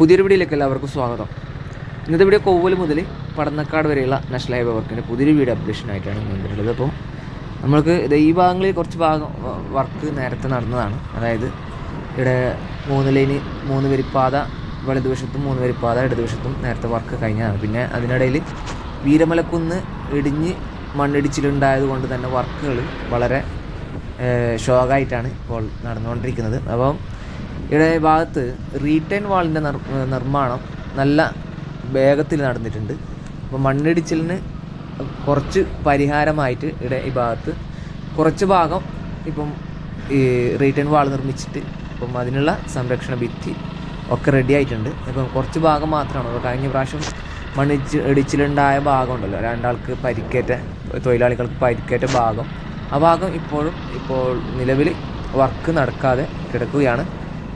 പുതിയൊരു വീഡിയോയിലേക്ക് എല്ലാവർക്കും സ്വാഗതം. ഇന്നത്തെ വീഡിയോ കോവൽ മുതൽ പടന്നക്കാട് വരെയുള്ള നാഷണൽ ഹൈവേ വർക്കിന്റെ പുതിയൊരു വീട് അപ്ഡേഷൻ ആയിട്ടാണ് വന്നിട്ടുള്ളത് അപ്പം നമ്മൾക്ക് ഈ ഭാഗങ്ങളിൽ കുറച്ച് ഭാഗം വർക്ക് നേരത്തെ നടന്നതാണ്. അതായത് ഇവിടെ മൂന്ന് ലൈന് മൂന്ന് വരിപ്പാത വലതുവശത്തും മൂന്ന് വരിപ്പാത ഇടതുവശത്തും നേരത്തെ വർക്ക് കഴിഞ്ഞതാണ്. പിന്നെ അതിനിടയിൽ വീരമലക്കുന്ന് ഇടിഞ്ഞ് മണ്ണിടിച്ചിലുണ്ടായത് കൊണ്ട് തന്നെ വർക്കുകൾ വളരെ ഷോകായിട്ടാണ് ഇപ്പോൾ നടന്നുകൊണ്ടിരിക്കുന്നത്. അപ്പം ഇവിടെ ഭാഗത്ത് റീറ്റേൺ വാളിന്റെ നിർമ്മാണം നല്ല വേഗത്തിൽ നടന്നിട്ടുണ്ട്. അപ്പോൾ മണ്ണിടിച്ചിലിന് കുറച്ച് പരിഹാരമായിട്ട് ഇവിടെ ഈ ഭാഗത്ത് കുറച്ച് ഭാഗം ഇപ്പം ഈ റീറ്റേൺ വാൾ നിർമ്മിച്ചിട്ട് ഇപ്പം അതിനുള്ള സംരക്ഷണ ഭിത്തി ഒക്കെ റെഡി ആയിട്ടുണ്ട്. ഇപ്പം കുറച്ച് ഭാഗം മാത്രമാണ്. കഴിഞ്ഞ പ്രാവശ്യം മണ്ണിച്ച് ഇടിച്ചിലുണ്ടായ ഭാഗം ഉണ്ടല്ലോ. രണ്ടാൾക്ക് പരിക്കേറ്റ തൊഴിലാളികൾക്ക് പരിക്കേറ്റ ഭാഗം. ആ ഭാഗം ഇപ്പോഴും ഇപ്പോൾ നിലവിൽ വർക്ക് നടക്കാതെ കിടക്കുകയാണ്.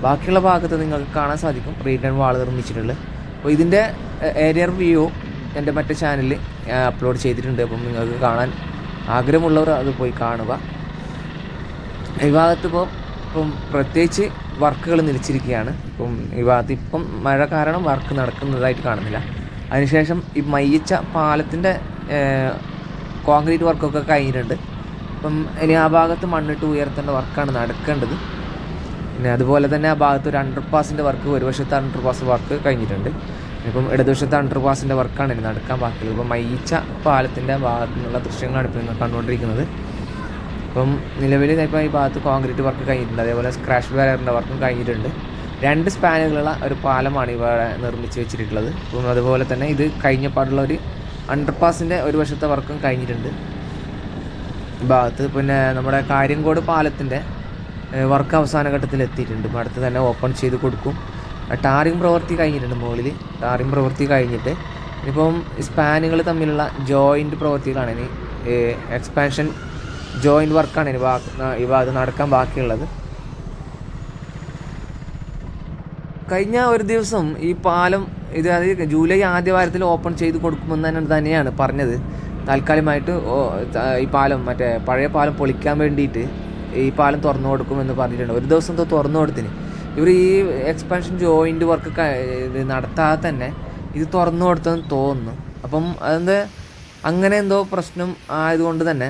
ബാക്കിയുള്ള ഭാഗത്ത് നിങ്ങൾക്ക് കാണാൻ സാധിക്കും. റീറ്റേൺ വാൾ നിർമ്മിച്ചിട്ടുള്ളത്. അപ്പോൾ ഇതിന്റെ ഏരിയർ വ്യൂ എന്റെ മറ്റേ ചാനലിൽ അപ്ലോഡ് ചെയ്തിട്ടുണ്ട്. അപ്പം നിങ്ങൾക്ക് കാണാൻ ആഗ്രഹമുള്ളവർ അത് പോയി കാണുക. ഈ ഭാഗത്ത് ഇപ്പോൾ ഇപ്പം പ്രത്യേകിച്ച് വർക്കുകൾ നിലച്ചിരിക്കുകയാണ്. ഇപ്പം ഈ ഭാഗത്ത് ഇപ്പം മഴ കാരണം വർക്ക് നടക്കുന്നതായിട്ട് കാണുന്നില്ല. അതിനുശേഷം ഈ മയ്യച്ച പാലത്തിന്റെ കോൺക്രീറ്റ് വർക്കൊക്കെ കഴിഞ്ഞിട്ടുണ്ട്. അപ്പം ഇനി ആ ഭാഗത്ത് മണ്ണിട്ട് ഉയർത്തേണ്ട വർക്കാണ് നടക്കേണ്ടത്. പിന്നെ അതുപോലെ തന്നെ ആ ഭാഗത്ത് ഒരു അണ്ടർ പാസിന്റെ വർക്ക് ഒരു വശത്തെ അണ്ടർ പാസ് വർക്ക് കഴിഞ്ഞിട്ടുണ്ട്. ഇപ്പം ഇടതുവശത്തെ അണ്ടർ പാസിന്റെ വർക്കാണ് ഇനി നടക്കാൻ ബാക്കിയുള്ളത്. ഇപ്പം മയിച്ച പാലത്തിന്റെ ഭാഗത്തു നിന്നുള്ള ദൃശ്യങ്ങളാണ് ഇപ്പോൾ നിങ്ങൾ കണ്ടുകൊണ്ടിരിക്കുന്നത്. ഇപ്പം നിലവിൽ ഇപ്പോൾ ഈ ഭാഗത്ത് കോൺക്രീറ്റ് വർക്ക് കഴിഞ്ഞിട്ടുണ്ട്. അതേപോലെ സ്ക്രാഷ് ബാരറിന്റെ വർക്കും കഴിഞ്ഞിട്ടുണ്ട്. രണ്ട് സ്പാനുകളുള്ള ഒരു പാലമാണ് ഇവിടെ നിർമ്മിച്ച് വെച്ചിട്ടുള്ളത്. അപ്പം അതുപോലെ തന്നെ ഇത് കഴിഞ്ഞ പാടുള്ള ഒരു അണ്ടർ പാസിന്റെ ഒരു വശത്തെ വർക്കും കഴിഞ്ഞിട്ടുണ്ട്. ഭാഗത്ത് പിന്നെ നമ്മുടെ കാര്യങ്കോട് പാലത്തിന്റെ വർക്ക് അവസാന ഘട്ടത്തിൽ എത്തിയിട്ടുണ്ട്. അടുത്ത് തന്നെ ഓപ്പൺ ചെയ്ത് കൊടുക്കും. ടാറിങ് പ്രവൃത്തി കഴിഞ്ഞിട്ടുണ്ട് മുകളിൽ. ടാറിങ് പ്രവൃത്തി കഴിഞ്ഞിട്ട് ഇപ്പം സ്പാനുകൾ തമ്മിലുള്ള ജോയിന്റ് പ്രവൃത്തികളാണ് ഇനി എക്സ്പാൻഷൻ ജോയിന്റ് വർക്കാണ് ഇനി ഈ ഭാഗത്ത് നടക്കാൻ ബാക്കിയുള്ളത്. കഴിഞ്ഞ ഒരു ദിവസം ഈ പാലം ഇത് അത് ജൂലൈ ആദ്യ വാരത്തിൽ ഓപ്പൺ ചെയ്ത് കൊടുക്കുമെന്ന് തന്നെ തന്നെയാണ് പറഞ്ഞത്. താൽക്കാലികമായിട്ട് ഈ പാലം മറ്റേ പഴയ പാലം പൊളിക്കാൻ വേണ്ടിയിട്ട് ഈ പാലം തുറന്നു കൊടുക്കുമെന്ന് പറഞ്ഞിട്ടുണ്ട്. ഒരു ദിവസം തുറന്നു കൊടുത്തിന്. ഇവർ ഈ എക്സ്പാൻഷൻ ജോയിന്റ് വർക്ക് നടത്താതെ തന്നെ ഇത് തുറന്നു കൊടുത്തെന്ന് തോന്നുന്നു. അപ്പം അതെന്ത് അങ്ങനെ എന്തോ പ്രശ്നം ആയതുകൊണ്ട് തന്നെ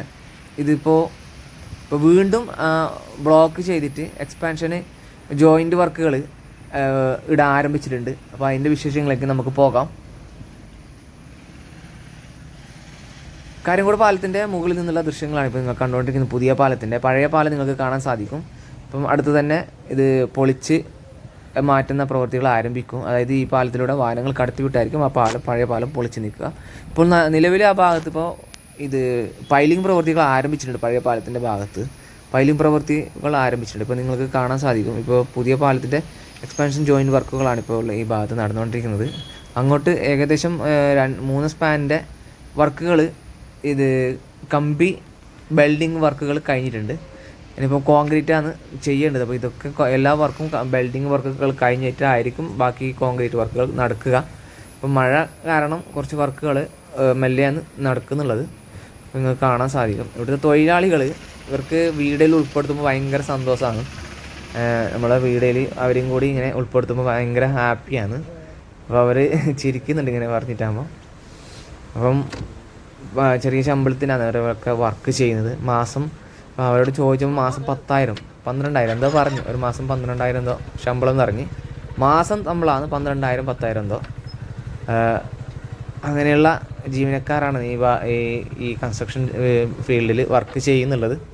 ഇതിപ്പോൾ ഇപ്പോൾ വീണ്ടും ബ്ലോക്ക് ചെയ്തിട്ട് എക്സ്പാൻഷന് ജോയിന്റ് വർക്കുകൾ ഇടാൻ ആരംഭിച്ചിട്ടുണ്ട്. അപ്പോൾ അതിന്റെ വിശേഷങ്ങളിലേക്ക് നമുക്ക് പോകാം. കാര്യംകോട് പാലത്തിന്റെ മുകളിൽ നിന്നുള്ള ദൃശ്യങ്ങളാണ് ഇപ്പോൾ നിങ്ങൾ കണ്ടുകൊണ്ടിരിക്കുന്നത് പുതിയ പാലത്തിന്റെ പഴയ പാലം നിങ്ങൾക്ക് കാണാൻ സാധിക്കും. അപ്പം അടുത്ത് തന്നെ ഇത് പൊളിച്ച് മാറ്റുന്ന പ്രവൃത്തികൾ ആരംഭിക്കും. അതായത് ഈ പാലത്തിലൂടെ വാഹനങ്ങൾ കടത്തിവിട്ടായിരിക്കും ആ പാലം പഴയ പാലം പൊളിച്ച് നിൽക്കുക. ഇപ്പോൾ നിലവിൽ ആ ഭാഗത്ത് ഇപ്പോൾ ഇത് പൈലിംഗ് പ്രവൃത്തികൾ ആരംഭിച്ചിട്ടുണ്ട് പഴയ പാലത്തിന്റെ ഭാഗത്ത്. പൈലിംഗ് പ്രവൃത്തികൾ ആരംഭിച്ചിട്ടുണ്ട്. ഇപ്പോൾ നിങ്ങൾക്ക് കാണാൻ സാധിക്കും. ഇപ്പോൾ പുതിയ പാലത്തിന്റെ എക്സ്പാൻഷൻ ജോയിന്റ് വർക്കുകളാണ് ഇപ്പോൾ ഈ ഭാഗത്ത് നടന്നുകൊണ്ടിരിക്കുന്നത്. അങ്ങോട്ട് ഏകദേശം മൂന്ന് സ്പാനിന്റെ വർക്കുകൾ ഇത് കമ്പി വെൽഡിങ് വർക്കുകൾ കഴിഞ്ഞിട്ടുണ്ട്. ഇനിയിപ്പോൾ കോൺക്രീറ്റ് ആണ് ചെയ്യേണ്ടത്. അപ്പോൾ ഇതൊക്കെ എല്ലാ വർക്കും വെൽഡിങ് വർക്കുകൾ കഴിഞ്ഞിട്ടായിരിക്കും ബാക്കി കോൺക്രീറ്റ് വർക്കുകൾ നടക്കുക. അപ്പോൾ മഴ കാരണം കുറച്ച് വർക്കുകൾ മെല്ലെയാണ് നടക്കുന്നുള്ളത്. നിങ്ങൾക്ക് കാണാൻ സാധിക്കും. ഇവിടുത്തെ തൊഴിലാളികൾ ഇവർക്ക് വീടിൽ ഉൾപ്പെടുത്തുമ്പോൾ ഭയങ്കര സന്തോഷമാണ്. നമ്മളെ വീഡിയോയിൽ അവരും കൂടി ഇങ്ങനെ ഉൾപ്പെടുത്തുമ്പോൾ ഭയങ്കര ഹാപ്പിയാണ്. അപ്പോൾ അവർ ചിരിക്കുന്നുണ്ട് ഇങ്ങനെ പറഞ്ഞിട്ടാകുമ്പോൾ അപ്പം ചെറിയ ശമ്പളത്തിനാണ് അവരൊക്കെ വർക്ക് ചെയ്യുന്നത്. മാസം അവരോട് ചോദിച്ചപ്പോൾ മാസം പത്തായിരം പന്ത്രണ്ടായിരം. എന്തോ പറഞ്ഞു. ഒരു മാസം പന്ത്രണ്ടായിരം എന്തോ ശമ്പളം എന്ന് പറഞ്ഞ്. മാസം നമ്മളാണ് പന്ത്രണ്ടായിരം പത്തായിരം എന്തോ. അങ്ങനെയുള്ള ജീവനക്കാരാണ് ഈ ഈ കൺസ്ട്രക്ഷൻ ഫീൽഡിൽ വർക്ക് ചെയ്യുന്നുള്ളത്.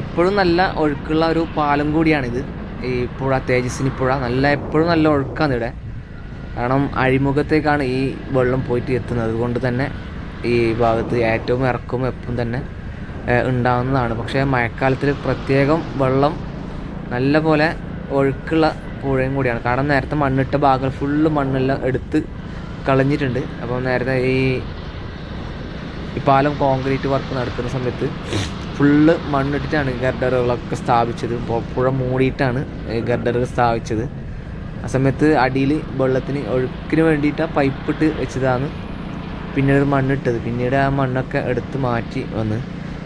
എപ്പോഴും നല്ല ഒഴുക്കുള്ള ഒരു പാലം കൂടിയാണിത്. ഈ പുഴ തേജസ്വിനി പുഴ നല്ല എപ്പോഴും നല്ല ഒഴുക്കാണ് ഇവിടെ. കാരണം അഴിമുഖത്തേക്കാണ് ഈ വെള്ളം പോയിട്ട് എത്തുന്നത്. അതുകൊണ്ട് തന്നെ ഈ ഭാഗത്ത് ഏറ്റവും ഇറക്കും എപ്പം തന്നെ ഉണ്ടാകുന്നതാണ് പക്ഷേ മഴക്കാലത്തിൽ പ്രത്യേകം വെള്ളം നല്ല പോലെ ഒഴുക്കുള്ള പുഴയും കൂടിയാണ്. കാരണം നേരത്തെ മണ്ണിട്ട ഭാഗം ഫുള്ള് മണ്ണെല്ലാം എടുത്ത് കളഞ്ഞിട്ടുണ്ട്. അപ്പോൾ നേരത്തെ ഈ ഈ പാലം കോൺക്രീറ്റ് വർക്ക് നടക്കുന്ന സമയത്ത് ഫുള്ള് മണ്ണിട്ടിട്ടാണ് ഗർഡറുകളൊക്കെ സ്ഥാപിച്ചത്. പുഴ മൂടിയിട്ടാണ് ഗർഡറുകൾ സ്ഥാപിച്ചത്. ആ സമയത്ത് അടിയിൽ വെള്ളത്തിന് ഒഴുക്കിന് വേണ്ടിയിട്ട് ആ പൈപ്പിട്ട് വെച്ചതാണ് പിന്നീട് മണ്ണിട്ടത്. പിന്നീട് ആ മണ്ണൊക്കെ എടുത്ത് മാറ്റി വന്ന്.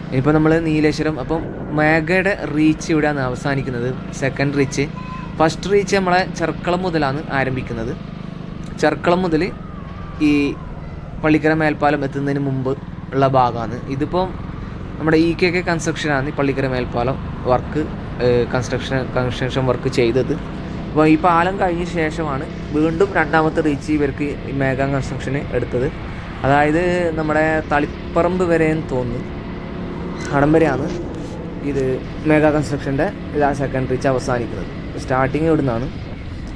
ഇനിയിപ്പോൾ നമ്മൾ നീലേശ്വരം അപ്പം മേഘയുടെ റീച്ച് ഇവിടെയാണ് അവസാനിക്കുന്നത്. സെക്കൻഡ് റീച്ച് ഫസ്റ്റ് റീച്ച് നമ്മളെ ചെർക്കളം മുതലാണ് ആരംഭിക്കുന്നത്. ചെർക്കളം മുതൽ ഈ പള്ളിക്കര മേൽപ്പാലം എത്തുന്നതിന് മുമ്പ് ഉള്ള ഭാഗമാണ് ഇതിപ്പം നമ്മുടെ ഇ കെ കെ കൺസ്ട്രക്ഷനാണ് ഈ പള്ളിക്കര മേൽപ്പാലം വർക്ക് കൺസ്ട്രക്ഷൻ കൺസ്ട്രക്ഷൻ വർക്ക് ചെയ്തത്. അപ്പോൾ ഈ പാലം കഴിഞ്ഞ ശേഷമാണ് വീണ്ടും രണ്ടാമത്തെ റീച്ച് ഇവർക്ക് മേഘ കൺസ്ട്രക്ഷന് എടുത്തത്. അതായത് നമ്മുടെ തളിപ്പറമ്പ് വരെയെന്ന് തോന്നുന്നു. അടംബരയാണ് ഇത് മേഘ കൺസ്ട്രക്ഷന്റെ ഇതാ സെക്കൻഡ് റീച്ച് അവസാനിക്കുന്നത്. സ്റ്റാർട്ടിങ് ഇവിടുന്നാണ്.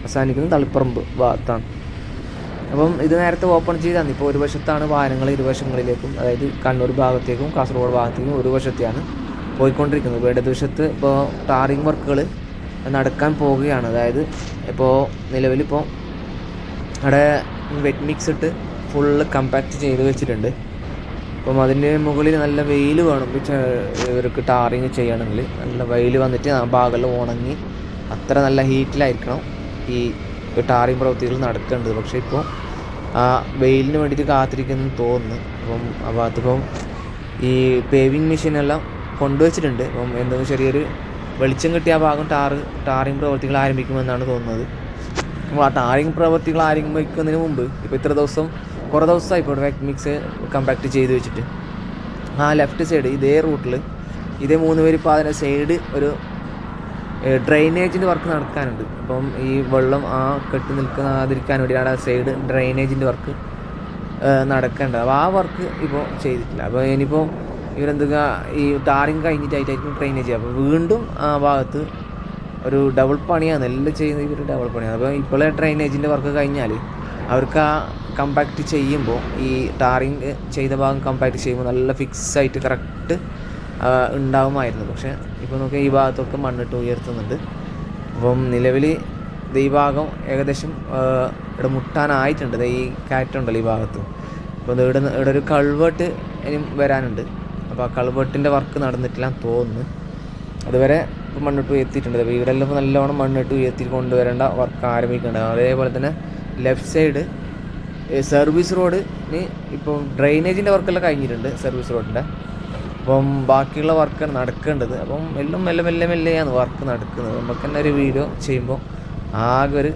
അവസാനിക്കുന്നത് തളിപ്പറമ്പ് ഭാഗത്താണ്. അപ്പം ഇത് നേരത്തെ ഓപ്പൺ ചെയ്താണ് ഇപ്പോൾ ഒരു വശത്താണ് വാഹനങ്ങൾ ഇരുവശങ്ങളിലേക്കും അതായത് കണ്ണൂർ ഭാഗത്തേക്കും കാസർഗോഡ് ഭാഗത്തേക്കും ഒരു വശത്തെയാണ് പോയിക്കൊണ്ടിരിക്കുന്നത്. ഇപ്പോൾ ഇടതുവശത്ത് ഇപ്പോൾ ടാറിങ് വർക്കുകൾ നടക്കാൻ പോവുകയാണ്. അതായത് ഇപ്പോൾ നിലവിലിപ്പോൾ അവിടെ വെറ്റ് മിക്സ് ഇട്ട് ഫുള്ള് കമ്പാക്റ്റ് ചെയ്ത് വെച്ചിട്ടുണ്ട്. അപ്പം അതിന്റെ മുകളിൽ നല്ല വെയിൽ വേണം. ഇവർക്ക് ടാറിങ് ചെയ്യണമെങ്കിൽ നല്ല വെയിൽ വന്നിട്ട് ആ ഭാഗമെല്ലാം ഉണങ്ങി അത്ര നല്ല ഹീറ്റിലായിരിക്കണം ഈ ടാറിങ് പ്രവൃത്തികൾ നടക്കേണ്ടത് പക്ഷേ ഇപ്പോൾ ആ വെയിലിന് വേണ്ടിയിട്ട് കാത്തിരിക്കുന്നു തോന്നുന്നു. അപ്പം ആ ഭാഗത്തിപ്പം ഈ പേവിങ് മെഷീനെല്ലാം കൊണ്ടുവച്ചിട്ടുണ്ട്. അപ്പം എന്തെങ്കിലും ചെറിയൊരു വെളിച്ചം കിട്ടിയ ആ ഭാഗം ടാറ് ടാറിങ് പ്രവൃത്തികൾ ആരംഭിക്കുമെന്നാണ് തോന്നുന്നത്. അപ്പോൾ ആ ടാറിങ് പ്രവൃത്തികൾ ആരംഭിക്കുന്നതിന് മുമ്പ് ഇപ്പോൾ ഇത്ര ദിവസം കുറേ ദിവസമായി ഇപ്പോൾ മിക്സ് കമ്പാക്ട് ചെയ്ത് വെച്ചിട്ട്. ആ ലെഫ്റ്റ് സൈഡ് ഇതേ റൂട്ടിൽ ഇതേ മൂന്ന് പേര് ഇപ്പോൾ അതിന്റെ സൈഡ് ഒരു ഡ്രെയിനേജിന്റെ വർക്ക് നടക്കാനുണ്ട്. അപ്പം ഈ വെള്ളം ആ കെട്ടി നിൽക്കാതിരിക്കാൻ വേണ്ടിയാണ് ആ സൈഡ് ഡ്രെയിനേജിന്റെ വർക്ക് നടക്കേണ്ടത്. അപ്പോൾ ആ വർക്ക് ഇപ്പോൾ ചെയ്തിട്ടില്ല. അപ്പോൾ ഇനിയിപ്പോൾ ഇവരെന്തുക ഈ ടാറിങ് കഴിഞ്ഞിട്ടായിട്ടായിരിക്കും ഡ്രെയിനേജ് അപ്പോൾ വീണ്ടും ആ ഭാഗത്ത് ഒരു ഡബിൾ പണിയാണ്. എല്ലാം ചെയ്യുന്നത് ഇവർ ഡബിൾ പണിയാണ്. അപ്പോൾ ഇപ്പോഴേ ഡ്രെയിനേജിന്റെ വർക്ക് കഴിഞ്ഞാൽ അവർക്ക് ആ കമ്പാക്ട് ചെയ്യുമ്പോൾ ഈ ടാറിങ് ചെയ്ത ഭാഗം കമ്പാക്ട് ചെയ്യുമ്പോൾ നല്ല ഫിക്സ് ആയിട്ട് കറക്റ്റ് ഉണ്ടാവുമായിരുന്നു. പക്ഷേ ഇപ്പോൾ നോക്കിയാൽ ഈ ഭാഗത്തൊക്കെ മണ്ണിട്ട് ഉയർത്തുന്നുണ്ട്. അപ്പം നിലവിൽ ഈ ഭാഗം ഏകദേശം ഇവിടെ മുട്ടാനായിട്ടുണ്ട്. ഈ കാറ്റുണ്ടല്ലോ ഈ ഭാഗത്ത്. അപ്പോൾ ഇവിടെ ഇവിടെ ഒരു കൾവെട്ട് ഇനിയും വരാനുണ്ട്. അപ്പോൾ ആ കൾവെട്ടിന്റെ വർക്ക് നടന്നിട്ടില്ല തോന്നുന്നു. അതുവരെ ഇപ്പോൾ മണ്ണിട്ട് ഉയർത്തിയിട്ടുണ്ട്. വീടെല്ലാം ഇപ്പോൾ നല്ലോണം മണ്ണിട്ട് ഉയർത്തി കൊണ്ടുവരേണ്ട വർക്ക് ആരംഭിക്കുന്നുണ്ട്. അതേപോലെ തന്നെ ലെഫ്റ്റ് സൈഡ് സർവീസ് റോഡിന് ഇപ്പോൾ ഡ്രെയിനേജിന്റെ വർക്കെല്ലാം കഴിഞ്ഞിട്ടുണ്ട് സർവീസ് റോഡിന്റെ അപ്പം ബാക്കിയുള്ള വർക്കാണ് നടക്കേണ്ടത്. അപ്പം എല്ലാം മെല്ലെ മെല്ലെ മെല്ലെയാണ് വർക്ക് നടക്കുന്നത്. നമുക്ക് തന്നെ ഒരു വീഡിയോ ചെയ്യുമ്പോൾ ആകെ ഒരു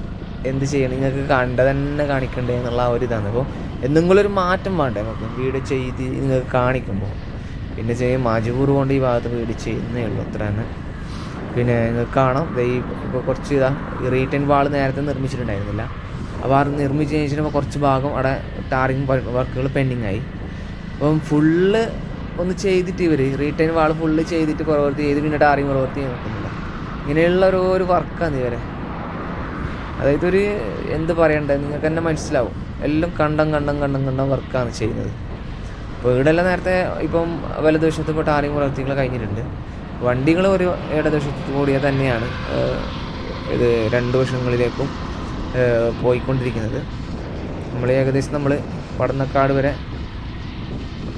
എന്ത് ചെയ്യണം? നിങ്ങൾക്ക് കണ്ട തന്നെ കാണിക്കണ്ടേ എന്നുള്ള ആ ഒരു ഇതാണ്. അപ്പോൾ എന്തെങ്കിലും ഒരു മാറ്റം വേണ്ടേ? നമുക്ക് വീഡിയോ ചെയ്ത് നിങ്ങൾക്ക് കാണിക്കുമ്പോൾ. പിന്നെ ചെയ്യും മജബൂർ കൊണ്ട് ഈ ഭാഗത്ത് വീഡിയോ ചെയ്യുന്നേ ഉള്ളൂ. അത്ര തന്നെ. പിന്നെ നിങ്ങൾക്ക് കാണാം. ഈ ഇപ്പോൾ കുറച്ച് ഇതാ റീറ്റേൺ വാൾ നേരത്തെ നിർമ്മിച്ചിട്ടുണ്ടായിരുന്നില്ല. അപ്പോൾ ആ നിർമ്മിച്ച് കഴിഞ്ഞാൽ കുറച്ച് ഭാഗം അവിടെ ടാറിങ് വർക്കുകൾ പെൻഡിങ് ആയി. അപ്പം ഫുള്ള് ഒന്ന് ചെയ്തിട്ട് ഇവർ റീറ്റേൺ വാൾ ഫുള്ള് ചെയ്തിട്ട് പ്രവർത്തി ചെയ്ത് പിന്നെ ടാറിങ് പ്രവർത്തി ചെയ്യാൻ നോക്കുന്നില്ല ഇങ്ങനെയുള്ള ഒരു ഒരു വർക്കാണ് ഇവരെ. അതായത് ഒരു എന്ത് പറയണ്ടേ? നിങ്ങൾക്ക് തന്നെ മനസ്സിലാവും. എല്ലാം കണ്ടം കണ്ടം കണ്ടം കണ്ടം വർക്കാണ് ചെയ്യുന്നത്. അപ്പോൾ ഇവിടെല്ലാം നേരത്തെ ഇപ്പം വലതുവശത്ത് ഇപ്പോൾ ടാറിങ് പ്രവർത്തികൾ കഴിഞ്ഞിട്ടുണ്ട്. വണ്ടികൾ ഒരു ഇടതുവശത്ത് കൂടിയ തന്നെയാണ് ഇത് രണ്ട് വർഷങ്ങളിലേക്കും പോയിക്കൊണ്ടിരിക്കുന്നത്. നമ്മൾ ഏകദേശം നമ്മൾ പടന്നക്കാട് വരെ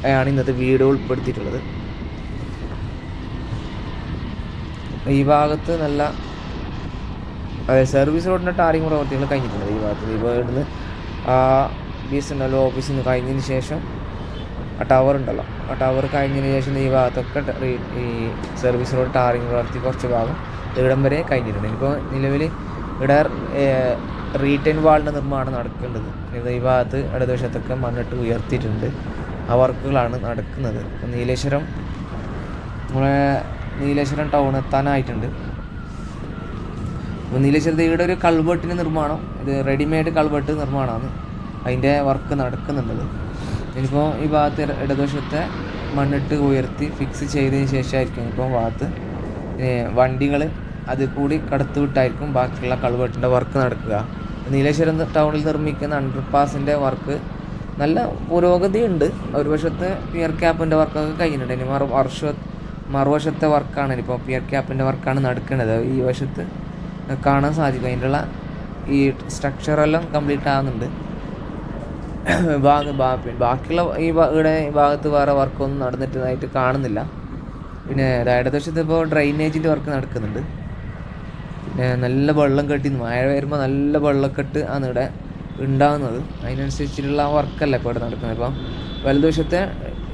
ആണ് ഇന്നത്തെ വീഡിയോ ഉൾപ്പെടുത്തിയിട്ടുള്ളത്. ഈ ഭാഗത്ത് നല്ല സർവീസ് റോഡിന്റെ ടാറിങ് പ്രവർത്തികൾ കഴിഞ്ഞിട്ടുണ്ട് ഈ ഭാഗത്ത്. ഈ ഇവിടുന്ന് ആ ബി എസ് എൻ എൽ ഓഫീസിൽ നിന്ന് കഴിഞ്ഞതിന് ശേഷം ആ ടവർ ഉണ്ടല്ലോ. ആ ടവർ കഴിഞ്ഞതിന് ശേഷം ഈ ഭാഗത്തൊക്കെ ഈ- സർവീസ് റോഡ് ടാറിങ് പ്രവർത്തി കുറച്ച് ഭാഗം ഇവിടം വരെ കഴിഞ്ഞിട്ടുണ്ട്. ഇപ്പോൾ നിലവിൽ ഇവിടെ റീറ്റെയിൻ വാളിന്റെ നിർമ്മാണം നടക്കേണ്ടത്. ഈ ഭാഗത്ത് ഇടതുവശത്തൊക്കെ മണ്ണിട്ട് ഉയർത്തിയിട്ടുണ്ട്. ആ വർക്കുകളാണ് നടക്കുന്നത്. അപ്പോൾ നീലേശ്വരം നമ്മളെ നീലേശ്വരം ടൗൺ എത്താനായിട്ടുണ്ട്. അപ്പോൾ നീലേശ്വരത്ത് ഇവിടെ ഒരു കൾവെട്ടിന്റെ നിർമ്മാണം ഇത് റെഡിമെയ്ഡ് കൾവെട്ട് നിർമ്മാണമാണ് അതിന്റെ വർക്ക് നടക്കുന്നുണ്ട് ഇനിയിപ്പോൾ ഈ ഭാഗത്ത് ഇട- ഇടതുവശത്തെ മണ്ണിട്ട് ഉയർത്തി ഫിക്സ് ചെയ്തതിന് ശേഷമായിരിക്കും ഇപ്പോൾ ഭാഗത്ത് വണ്ടികൾ അത് കൂടി കടത്തുവിട്ടായിരിക്കും ബാക്കിയുള്ള കൾവെട്ടിന്റെ വർക്ക് നടക്കുക. നീലേശ്വരം ടൗണിൽ നിർമ്മിക്കുന്ന അണ്ടർപാസിന്റെ വർക്ക് നല്ല പുരോഗതി ഉണ്ട് ഒരു വശത്ത് പിയർ ക്യാപ്പിന്റെ വർക്കൊക്കെ കഴിഞ്ഞിട്ടുണ്ട്. ഇനി മറു വർഷ മറുവശത്തെ വർക്കാണ് ഇപ്പോൾ പിയർ ക്യാപ്പിന്റെ വർക്കാണ് നടക്കുന്നത്. ഈ വശത്ത് കാണാൻ സാധിക്കും. അതിന്റെയുള്ള ഈ സ്ട്രക്ചറെല്ലാം കംപ്ലീറ്റ് ആകുന്നുണ്ട് ഭാഗ ബാക്കിയുള്ള ഈ ഇവിടെ ഭാഗത്ത് വേറെ വർക്കൊന്നും നടന്നിട്ടതായിട്ട് കാണുന്നില്ല. പിന്നെ ഇടതുവശത്ത് ഇപ്പോൾ ഡ്രൈനേജിന്റെ വർക്ക് നടക്കുന്നുണ്ട്. പിന്നെ നല്ല വെള്ളം കെട്ടി മഴ വരുമ്പോൾ നല്ല വെള്ളക്കെട്ട് ആണ് ഇവിടെ ഉണ്ടാകുന്നത് അതിനനുസരിച്ചിട്ടുള്ള വർക്കല്ല ഇപ്പോൾ ഇവിടെ നടക്കുന്നത്. ഇപ്പം വലതുവശത്തെ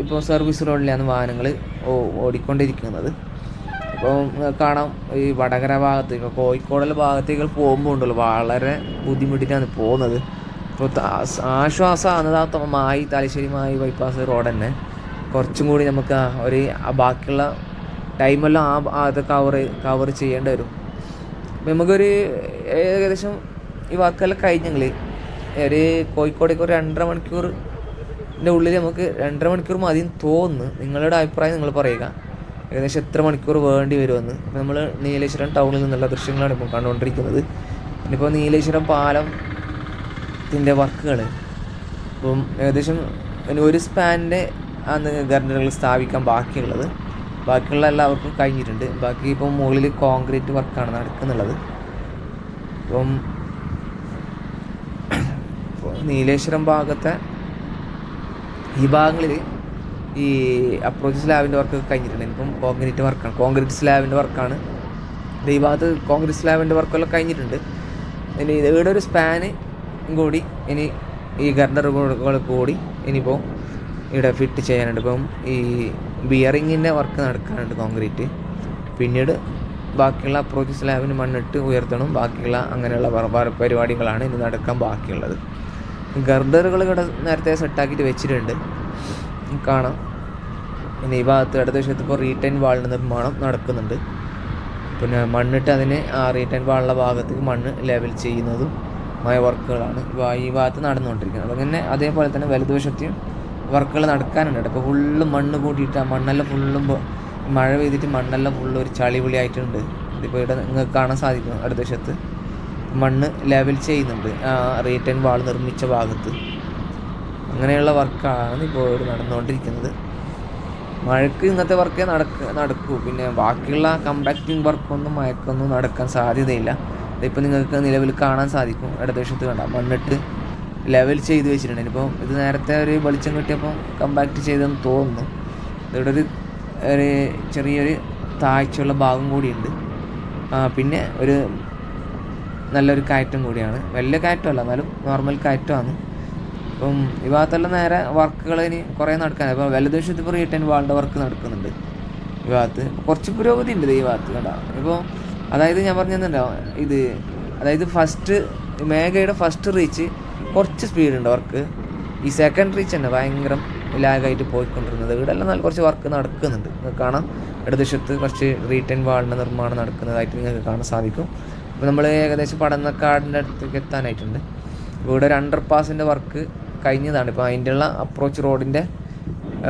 ഇപ്പോൾ സർവീസ് റോഡിലാണ് വാഹനങ്ങൾ ഓടിക്കൊണ്ടിരിക്കുന്നത്. ഇപ്പോൾ കാണാം ഈ വടകര ഭാഗത്ത് ഇപ്പോൾ കോഴിക്കോടുള്ള ഭാഗത്തേക്ക് പോകുമ്പോൾ ഉണ്ടല്ലോ വളരെ ബുദ്ധിമുട്ടിട്ടാണ് പോകുന്നത്. ഇപ്പോൾ ആശ്വാസമാണ് ആ മായി തലശ്ശേരി മായി ബൈപ്പാസ് റോഡ് തന്നെ. കുറച്ചും കൂടി നമുക്ക് ഒരു ബാക്കിയുള്ള ടൈമെല്ലാം ആ അത് കവർ കവർ ചെയ്യേണ്ടി വരും. നമുക്കൊരു ഏകദേശം ഈ വാക്കെല്ലാം കഴിഞ്ഞെങ്കിൽ ഒരു കോഴിക്കോടേക്ക് ഒരു രണ്ടര മണിക്കൂറിന്റെ ഉള്ളിൽ നമുക്ക് രണ്ടര മണിക്കൂർ മതി തോന്നുന്നു. നിങ്ങളുടെ അഭിപ്രായം നിങ്ങൾ പറയുക. ഏകദേശം എത്ര മണിക്കൂർ വേണ്ടി വരുമെന്ന്. അപ്പോൾ നമ്മൾ നീലേശ്വരം ടൗണിൽ നിന്നുള്ള ദൃശ്യങ്ങളാണ് ഇപ്പോൾ കണ്ടുകൊണ്ടിരിക്കുന്നത്. ഇനിയിപ്പോൾ നീലേശ്വരം പാലത്തിന്റെ വർക്കുകൾ ഇപ്പം ഏകദേശം ഒരു സ്പാനിന്റെ ആണ് ഗർഡറുകൾ സ്ഥാപിക്കാൻ ബാക്കിയുള്ളത്. ബാക്കിയുള്ള എല്ലാവർക്കും കഴിഞ്ഞിട്ടുണ്ട്. ബാക്കി ഇപ്പം മുകളിൽ കോൺക്രീറ്റ് വർക്കാണ് നടക്കുന്നുള്ളത്. ഇപ്പം ഇപ്പൊ നീലേശ്വരം ഭാഗത്തെ ഈ ഭാഗങ്ങളിൽ ഈ അപ്രോച്ച് സ്ലാബിന്റെ വർക്ക് കഴിഞ്ഞിട്ടുണ്ട്. ഇപ്പം കോൺക്രീറ്റ് വർക്കാണ് കോൺക്രീറ്റ് സ്ലാബിന്റെ വർക്കാണ് ഈ ഭാഗത്ത് കോൺക്രീറ്റ് സ്ലാബിന്റെ വർക്കെല്ലാം കഴിഞ്ഞിട്ടുണ്ട്. ഇനി ഇവിടെ ഒരു സ്പാന് കൂടി ഇനി ഈ ഗർഡറുകൾ കൂടി ഇനിയിപ്പോൾ ഇവിടെ ഫിറ്റ് ചെയ്യാനുണ്ട്. ഇപ്പം ഈ ബിയറിങ്ങിന്റെ വർക്ക് നടക്കാനുണ്ട് കോൺക്രീറ്റ് പിന്നീട് ബാക്കിയുള്ള അപ്രോച്ച് സ്ലാബിന് മണ്ണിട്ട് ഉയർത്തണം. ബാക്കിയുള്ള അങ്ങനെയുള്ള പരിപാടികളാണ് ഇനി നടക്കാൻ ബാക്കിയുള്ളത്. ഗർഡറുകൾ ഇവിടെ നേരത്തെ സെറ്റാക്കിയിട്ട് വെച്ചിട്ടുണ്ട്. കാണാം. പിന്നെ ഈ ഭാഗത്ത് ഇടത് വശത്ത് ഇപ്പോൾ റീറ്റൈൻ വാളിന്റെ നിർമ്മാണം നടക്കുന്നുണ്ട്. പിന്നെ മണ്ണിട്ട് അതിന് ആ റീറ്റൈൻ വാളിന്റെ ഭാഗത്തേക്ക് മണ്ണ് ലെവൽ ചെയ്യുന്നതും മായ വർക്കുകളാണ്. ഈ ഭാഗത്ത് നടന്നുകൊണ്ടിരിക്കുന്നത്. അങ്ങനെ അതേപോലെ തന്നെ വലതുവശത്തെയും വർക്കുകൾ നടക്കാനുണ്ട്. ഇപ്പോൾ ഫുള്ള് മണ്ണ് കൂട്ടിയിട്ട് ആ മണ്ണെല്ലാം ഫുള്ളും മഴ പെയ്തിട്ട് മണ്ണെല്ലാം ഫുള്ള് ഒരു ചളി പൊളിയായിട്ടുണ്ട് ഇതിപ്പോൾ ഇവിടെ നിങ്ങൾക്ക് കാണാൻ സാധിക്കും. അടുത്ത വശത്ത്. മണ്ണ് ലെവൽ ചെയ്യുന്നുണ്ട്. ആ റീറ്റൈൻ വാൾ നിർമ്മിച്ച ഭാഗത്ത്. അങ്ങനെയുള്ള വർക്കാണ് ഇപ്പോൾ ഇവിടെ നടന്നുകൊണ്ടിരിക്കുന്നത്. മഴയ്ക്ക് ഇന്നത്തെ വർക്കേ നടക്ക നടക്കൂ. പിന്നെ ബാക്കിയുള്ള കമ്പാക്റ്റിംഗ് വർക്കൊന്നും മഴക്കൊന്നും നടക്കാൻ സാധ്യതയില്ല. ഇതിപ്പോൾ നിങ്ങൾക്ക് നിലവിൽ കാണാൻ സാധിക്കും. ഇടതുവശത്ത് കണ്ട മണ്ണിട്ട് ലെവൽ ചെയ്ത് വെച്ചിട്ടുണ്ട്. ഇപ്പോൾ ഇത് നേരത്തെ ഒരു വെളിച്ചം കിട്ടിയപ്പോൾ കമ്പാക്റ്റ് ചെയ്തെന്ന് തോന്നുന്നു. ഇവിടെ ഒരു ഒരു ചെറിയൊരു താഴ്ചയുള്ള ഭാഗം കൂടിയുണ്ട്. പിന്നെ ഒരു നല്ലൊരു കയറ്റം കൂടിയാണ്. വലിയ കയറ്റമല്ല എന്നാലും നോർമൽ കയറ്റമാണ്. അപ്പം ഈ ഭാഗത്തെല്ലാം നേരെ വർക്കുകൾ ഇനി കുറേ നടക്കാൻ ഇപ്പോൾ വലതുവശത്ത് ഇപ്പോൾ റീട്ടേൺ വാളിന്റെ വർക്ക് നടക്കുന്നുണ്ട് ഈ ഭാഗത്ത്. കുറച്ച് പുരോഗതി ഉണ്ട് ഈ ഭാഗത്ത് കേട്ടോ ഇപ്പോൾ അതായത് ഞാൻ പറഞ്ഞിട്ടുണ്ടോ ഇത് അതായത് ഫസ്റ്റ് മേഘയുടെ ഫസ്റ്റ് റീച്ച് കുറച്ച് സ്പീഡ് ഉണ്ട് വർക്ക് ഈ സെക്കൻഡ് റീച്ച് തന്നെ ഭയങ്കര ലാഗായിട്ട് പോയിക്കൊണ്ടിരുന്നത്. ഇവിടെ നല്ല കുറച്ച് വർക്ക് നടക്കുന്നുണ്ട്. നിങ്ങൾക്ക് കാണാം. ഇടതുവശത്ത് കുറച്ച് റീറ്റേൺ വാളിന്റെ നിർമ്മാണം നടക്കുന്നതായിട്ട് നിങ്ങൾക്ക് കാണാൻ സാധിക്കും. അപ്പോൾ നമ്മൾ ഏകദേശം പടന്നക്കാടിന്റെ അടുത്തേക്ക് എത്താനായിട്ടുണ്ട്. ഇവിടെ ഒരു അണ്ടർ പാസിന്റെ വർക്ക് കഴിഞ്ഞതാണ് ഇപ്പോൾ അതിന്റെയുള്ള അപ്രോച്ച് റോഡിന്റെ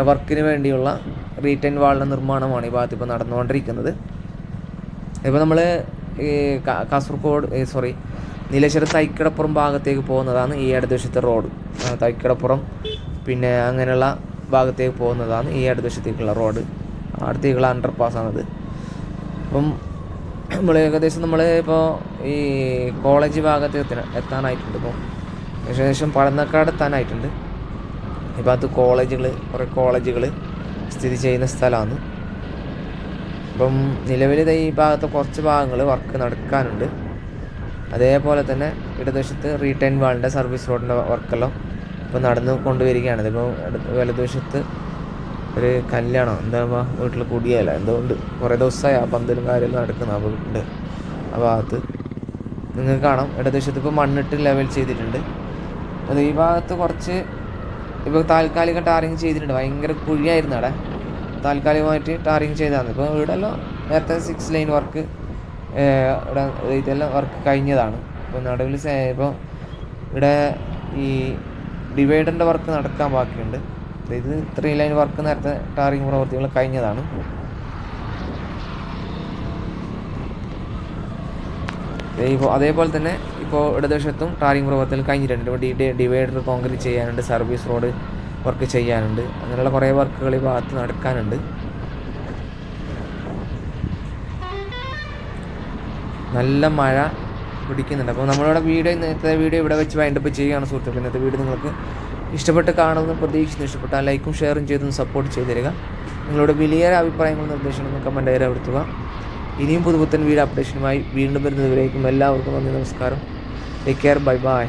വർക്കിന് വേണ്ടിയുള്ള റീറ്റൈൻ വാളിന്റെ നിർമ്മാണമാണ് ഈ ഭാഗത്ത് ഇപ്പോൾ നടന്നുകൊണ്ടിരിക്കുന്നത്. ഇപ്പോൾ നമ്മൾ കാസർഗോഡ് സോറി നീലേശ്വര തൈക്കടപ്പുറം ഭാഗത്തേക്ക് പോകുന്നതാണ് ഈ ഇടതുവശത്തെ റോഡ് തൈക്കടപ്പുറം പിന്നെ അങ്ങനെയുള്ള ഭാഗത്തേക്ക് പോകുന്നതാണ് ഈ ഇടതുവശത്തേക്കുള്ള റോഡ് അടുത്തേക്കുള്ള അണ്ടർ പാസ്സാണത് അപ്പം നമ്മൾ ഏകദേശം നമ്മൾ ഇപ്പോൾ ഈ കോളേജ് ഭാഗത്ത് എത്താനായിട്ടുണ്ട് ഇപ്പോൾ ഏകദേശം പഴന്നക്കാട് എത്താനായിട്ടുണ്ട്. ഈ ഭാഗത്ത് കോളേജുകൾ കുറേ കോളേജുകൾ സ്ഥിതി ചെയ്യുന്ന സ്ഥലമാണ്. അപ്പം നിലവിൽ ഈ ഭാഗത്ത് കുറച്ച് ഭാഗങ്ങൾ വർക്ക് നടക്കാനുണ്ട്. അതേപോലെ തന്നെ ഇടതുവശത്ത് റീറ്റൈൻ വാളിന്റെ സർവീസ് റോഡിന്റെ വർക്കെല്ലാം ഇപ്പോൾ നടന്നു കൊണ്ടുവരികയാണ്. ഇതിപ്പോൾ വലതുവശത്ത് ഒരു കല്യാണം. എന്താ വീട്ടിൽ കുടിയല്ല. എന്തുകൊണ്ട്? കുറേ ദിവസമായി ആ പന്തലും കാര്യം നടക്കുന്ന. ആ വീട്ടിന്റെ ആ ഭാഗത്ത്. നിങ്ങൾക്ക് കാണാം. ഇടതുവശത്ത് ഇപ്പോൾ മണ്ണിട്ട് ലെവൽ ചെയ്തിട്ടുണ്ട്. അത് ഈ ഭാഗത്ത് കുറച്ച് ഇപ്പോൾ താൽക്കാലിക ടാറിങ് ചെയ്തിട്ടുണ്ട്. ഭയങ്കര കുഴിയായിരുന്നു അവിടെ. താൽക്കാലികമായിട്ട് ടാറിങ് ചെയ്തതാണ്. ഇപ്പോൾ ഇവിടെല്ലാം നേരത്തെ സിക്സ് ലൈൻ വർക്ക് ഇവിടെ ഇതെല്ലാം വർക്ക് കഴിഞ്ഞതാണ്. ഇപ്പോൾ നടുവിൽ ഇപ്പോൾ ഇവിടെ ഈ ഡിവൈഡറിന്റെ വർക്ക് നടക്കാൻ ബാക്കിയുണ്ട്. ഇത് ത്രീ ലൈൻ വർക്ക് നേരത്തെ ടാറിങ് പ്രവർത്തികൾ കഴിഞ്ഞതാണ്. ഇപ്പോൾ അതേപോലെ തന്നെ ഇപ്പോൾ ഇടതുവശത്തും ടാറിങ് പ്രവർത്തനം കഴിഞ്ഞിട്ടുണ്ട്. ഇപ്പോൾ ഡിവൈഡർ കോൺക്രീറ്റ് ചെയ്യാനുണ്ട് സർവീസ് റോഡ് വർക്ക് ചെയ്യാനുണ്ട്. അങ്ങനെയുള്ള കുറേ വർക്കുകൾ ഈ ഭാഗത്ത് നടക്കാനുണ്ട്. നല്ല മഴ പിടിക്കുന്നുണ്ട്. അപ്പോൾ നമ്മളിവിടെ വീഡിയോ ഇന്നത്തെ വീഡിയോ ഇവിടെ വെച്ച് വൈൻഡപ്പ് ചെയ്യുകയാണ് സുഹൃത്തുക്കൾ ഇന്നത്തെ വീഡിയോ നിങ്ങൾക്ക് ഇഷ്ടപ്പെട്ട് കാണുമെന്ന് പ്രതീക്ഷിച്ചു ഇഷ്ടപ്പെട്ട ലൈക്കും ഷെയറും ചെയ്തൊന്ന് സപ്പോർട്ട് ചെയ്ത് തരിക നിങ്ങളുടെ വലിയ അഭിപ്രായങ്ങളും നിർദ്ദേശങ്ങളും കമന്റ് രേഖപ്പെടുത്തുക. ഇനിയും പുതുപുത്തൻ വീട് അപ്ഡേഷനുമായി വീണ്ടും വരുന്നതുവരേക്കും എല്ലാവർക്കും നന്ദി നമസ്കാരം. Take care bye bye